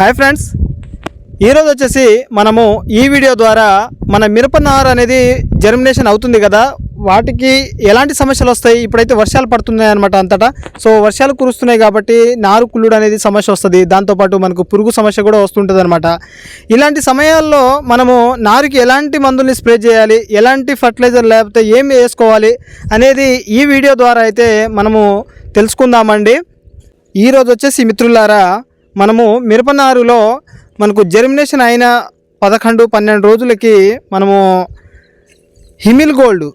Hi friends. ఈరోజు వచ్చేసి మనము ఈ వీడియో ద్వారా మన మిరప నారు అనేది జర్మినేషన్ అవుతుంది కదా. వాటికి ఎలాంటి సమస్యలు వస్తాయి? ఇప్పుడైతే వర్షాలు పడుతున్నాయి అనమాట అంతటా. సో వర్షాలు కురుస్తున్నాయి కాబట్టి నారు కుళ్ళుడు అనేది సమస్య వస్తుంది. దాంతోపాటు మనకు పురుగు సమస్య కూడా వస్తుంటుంది అనమాట ఇలాంటి సమయాల్లో మనము నారుకి ఎలాంటి మందుల్ని స్ప్రే చేయాలి? ఎలాంటి ఫర్టిలైజర్ లేకపోతే ఏం వేసుకోవాలి? అనేది ఈ వీడియో ద్వారా అయితే మనము తెలుసుకుందామండి. ఈరోజు వచ్చేసి మిత్రులారా మనము మిరపనారులో మనకు జర్మినేషన్ అయిన పదకొండు పన్నెండు రోజులకి మనము హిమిల్ గోల్డ్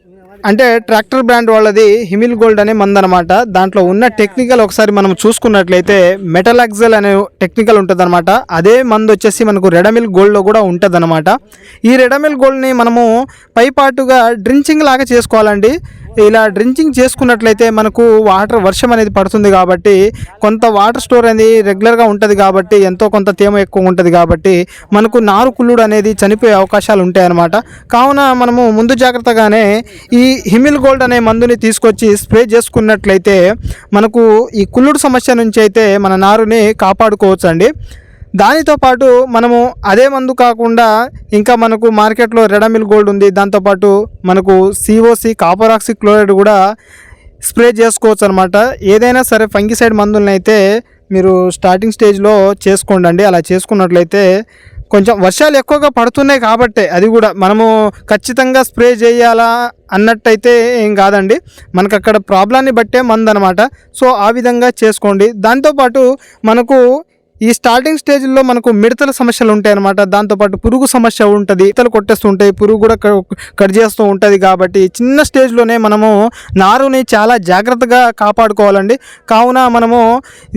అంటే ట్రాక్టర్ బ్రాండ్ వాళ్ళది హిమిల్ గోల్డ్ అనే మందనమాట దాంట్లో ఉన్న టెక్నికల్ ఒకసారి మనం చూసుకున్నట్లయితే మెటలాక్సెల్ అనే టెక్నికల్ ఉంటుందన్నమాట. అదే మందు వచ్చేసి మనకు రెడమిల్ గోల్డ్లో కూడా ఉంటుందన్నమాట. ఈ రెడమిల్ గోల్డ్ని మనము పైపాటుగా డ్రించింగ్ లాగా చేసుకోవాలండి. ఇలా డ్రించింగ్ చేసుకున్నట్లయితే మనకు వాటర్ వర్షం అనేది పడుతుంది కాబట్టి కొంత వాటర్ స్టోర్ అనేది రెగ్యులర్గా ఉంటుంది కాబట్టి ఎంతో కొంత తేమ ఎక్కువ ఉంటుంది కాబట్టి మనకు నారు కుళ్ళుడు అనేది చనిపోయే అవకాశాలు ఉంటాయి అన్నమాట కావున మనము ముందు జాగ్రత్తగానే ఈ హిమిల్ గోల్డ్ అనే మందుని తీసుకొచ్చి స్ప్రే చేసుకున్నట్లయితే మనకు ఈ కుళ్ళుడు సమస్య నుంచి అయితే మన నారుని కాపాడుకోవచ్చు అండి దానితో పాటు మనము అదే మందు కాకుండా ఇంకా మనకు మార్కెట్లో రెడమిల్ గోల్డ్ ఉంది. దాంతోపాటు మనకు సిఓసి కాపరాక్సి క్లోరైడ్ కూడా స్ప్రే చేసుకోవచ్చు అనమాట ఏదైనా సరే ఫంగిసైడ్ మందులను అయితే మీరు స్టార్టింగ్ స్టేజ్లో చేసుకోండి అండి అలా చేసుకున్నట్లయితే కొంచెం వర్షాలు ఎక్కువగా పడుతున్నాయి కాబట్టే అది కూడా మనము ఖచ్చితంగా స్ప్రే చేయాలా అన్నట్టయితే ఏం కాదండి. మనకు అక్కడ ప్రాబ్లాన్ని బట్టే మందనమాట అనమాట సో ఆ విధంగా చేసుకోండి. దాంతోపాటు మనకు ఈ స్టార్టింగ్ స్టేజ్లో మనకు మిడతల సమస్యలు ఉంటాయి అనమాట దాంతోపాటు పురుగు సమస్య ఉంటుంది ఇతలు కొట్టేస్తూ ఉంటాయి పురుగు కూడా క- కట్ చేస్తూ ఉంటుంది కాబట్టి చిన్న స్టేజ్లోనే మనము నారుని చాలా జాగ్రత్తగా కాపాడుకోవాలండి. కావున మనము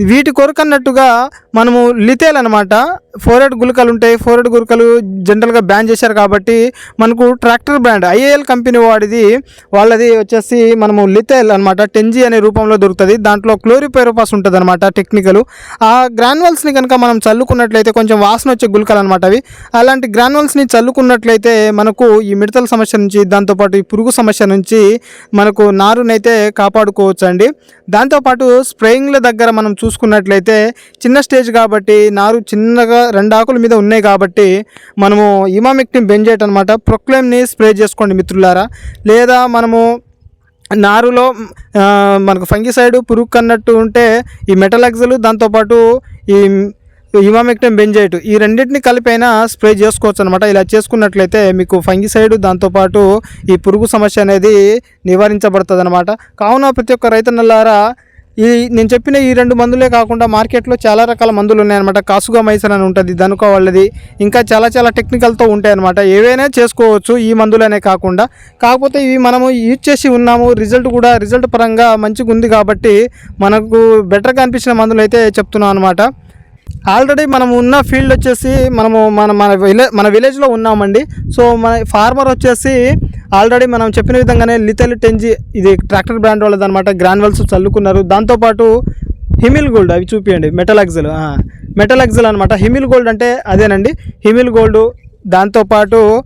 వీటి కొరకు అన్నట్టుగా మనము లితేలు అనమాట ఫోరెడ్ గుళికలు ఉంటాయి ఫోరెడ్ గుళికలు జనరల్గా బ్యాన్ చేశారు కాబట్టి మనకు ట్రాక్టర్ బ్రాండ్ ఐఏఎల్ కంపెనీ వాడిది వాళ్ళది వచ్చేసి మనము లితేల్ అనమాట టెన్జీ అనే రూపంలో దొరుకుతుంది. దాంట్లో క్లోరిపైరోపాస్ ఉంటుంది అనమాట టెక్నికల్ ఆ గ్రాన్యువల్స్ని కనుక మనం చల్లుకున్నట్లయితే కొంచెం వాసన వచ్చే గుళికలు అనమాట అవి. అలాంటి గ్రాన్యువల్స్ని చల్లుకున్నట్లయితే మనకు ఈ మిడతల సమస్య నుంచి దాంతోపాటు ఈ పురుగు సమస్య నుంచి మనకు నారునైతే కాపాడుకోవచ్చు అండి దాంతోపాటు స్ప్రేయింగ్ల దగ్గర మనం చూసుకున్నట్లయితే చిన్న స్టేజ్ కాబట్టి నారు చిన్నగా రెండు ఆకుల మీద ఉన్నాయి కాబట్టి మనము ఇమామిక్టిన్ బెంజేట్ అనమాట ప్రొక్లేమ్ని స్ప్రే చేసుకోండి మిత్రులారా. లేదా మనము నారులో మనకు ఫంగిసైడ్ పురుగు కన్నట్టు ఉంటే ఈ మెటలక్సలు దాంతోపాటు ఈ ఇమామెక్టమ్ బెంజైట్ ఈ రెండింటిని కలిపైనా స్ప్రే చేసుకోవచ్చు అనమాట ఇలా చేసుకున్నట్లయితే మీకు ఫంగిసైడ్ దాంతోపాటు ఈ పురుగు సమస్య అనేది నివారించబడుతుంది అనమాట కావున ప్రతి ఒక్క రైతన్నలారా ఈ నేను చెప్పిన ఈ రెండు మందులే కాకుండా మార్కెట్లో చాలా రకాల మందులు ఉన్నాయన్నమాట. కాసుగా మైసన్ అని ఉంటుంది దనుకో వాళ్ళది ఇంకా చాలా చాలా టెక్నికల్తో ఉంటాయన్నమాట. ఏవైనా చేసుకోవచ్చు ఈ మందులనే కాకుండా. కాకపోతే ఇవి మనము యూజ్ చేసి ఉన్నాము రిజల్ట్ కూడా రిజల్ట్ పరంగా మంచిగా ఉంది కాబట్టి మనకు బెటర్గా అనిపించిన మందులు అయితే చెప్తున్నాం అనమాట ఆల్రెడీ మనం ఉన్న ఫీల్డ్ వచ్చేసి మనము మన మన విలేజ్ మన విలేజ్లో ఉన్నామండి. సో మన ఫార్మర్ వచ్చేసి ఆల్రెడీ మనం చెప్పిన విధంగానే లితల్ టెంజీ ఇది ట్రాక్టర్ బ్రాండ్ వాళ్ళది అనమాట గ్రాన్యువల్స్ చల్లుకున్నారు దాంతోపాటు హిమిల్ గోల్డ్ అవి చూపియండి. మెటల్ మెటల్ అనమాట హిమిల్ గోల్డ్ అంటే అదేనండి. Himil gold. దాంతోపాటు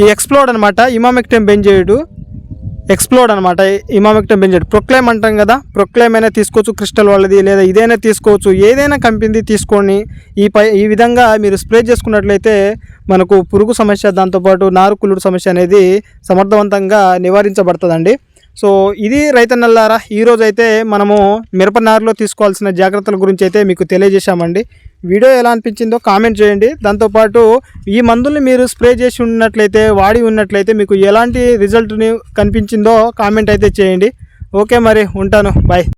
ఈ ఎక్స్ప్లోడ్ అనమాట ఇమామెక్టెం బెంజేయుడు ఎక్స్ప్లోడ్ అనమాట ఇమామెక్టెం బెంజేయుడు ప్రొక్లైమ్ అంటాం కదా. ప్రొక్లైమ్ అయినా తీసుకోవచ్చు. క్రిస్టల్ వాళ్ళది లేదా ఇదైనా తీసుకోవచ్చు. ఏదైనా కంపెనీది తీసుకొని ఈ పై ఈ విధంగా మీరు స్ప్రే చేసుకున్నట్లయితే మనకు పురుగు సమస్య దాంతోపాటు నారు కుళ్ళుడు సమస్య అనేది సమర్థవంతంగా నివారించబడుతుందండి. సో ఇది రైతన్నల్లారా ఈరోజు అయితే మనము మిరప నారులో తీసుకోవాల్సిన జాగ్రత్తల గురించి అయితే మీకు తెలియజేశామండి. వీడియో ఎలా అనిపించిందో కామెంట్ చేయండి. దాంతోపాటు ఈ మందుల్ని మీరు స్ప్రే చేసి ఉన్నట్లయితే వాడి ఉన్నట్లయితే మీకు ఎలాంటి రిజల్ట్ని కనిపించిందో కామెంట్ అయితే చేయండి. ఓకే మరి ఉంటాను. బాయ్.